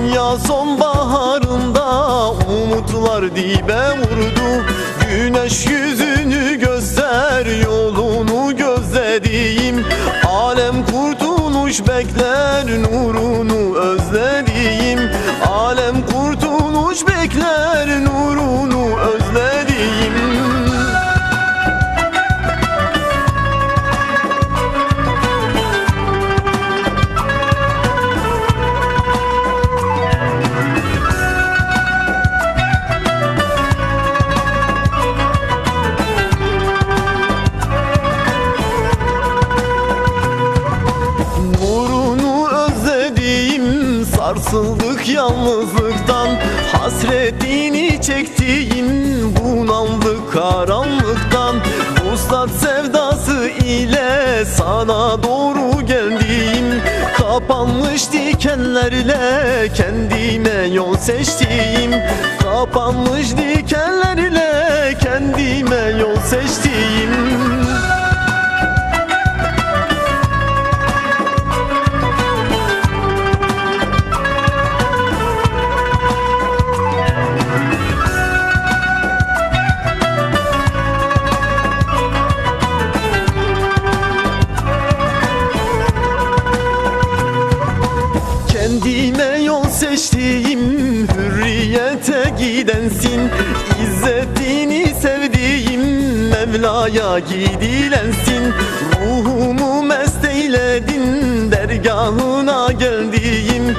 Dünya sonbaharında umutlar dibe vurdu. Güneş yüzünü göster yolunu gözlediğim Alem kurtuluş bekler nurunu özlediğim. Sarsıldık yalnızlıktan Hasretini çektiğim bunaldık karanlıktan. Vuslat sevdası ile sana doğru geldiğim Kapanmış dikenlerle kendime yol seçtiğim Kapanmış dikenlerle kendime yol seçtiğim Kendime yol seçtiğim hürriyete gidensin. İzzetini sevdiğim Mevla'ya gidilensin. Ruhumu mest eyledin dergahına geldiğim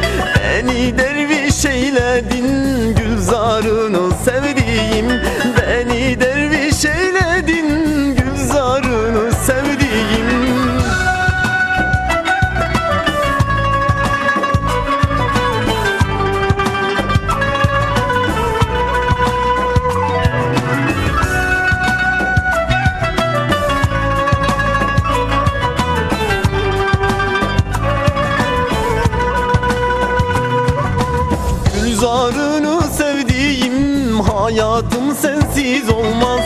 Gülzarını sevdiğim hayatım sensiz olmaz.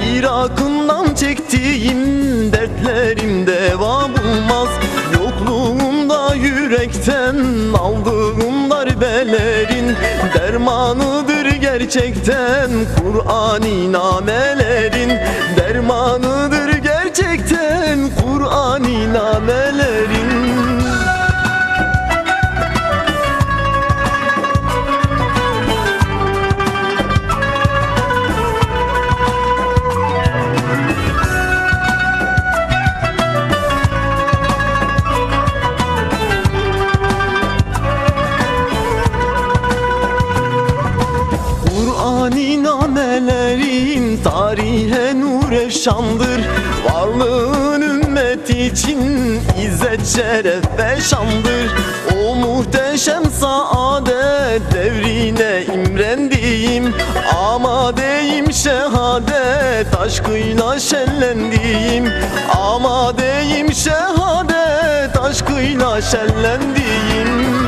Firakından çektiğim dertlerim deva bulmaz. Yokluğumda yürekten aldığım darbelerin Dermanıdır gerçekten. Kur'an-ı namelerin namelerin tarihe nur efşandır Varlığın ümmet için izzet şeref ve şandır. O muhteşem saadet devrine imrendiğim Amadeyim şehadet aşkıyla şenlendiğim Amadeyim şehadet aşkıyla şenlendiğim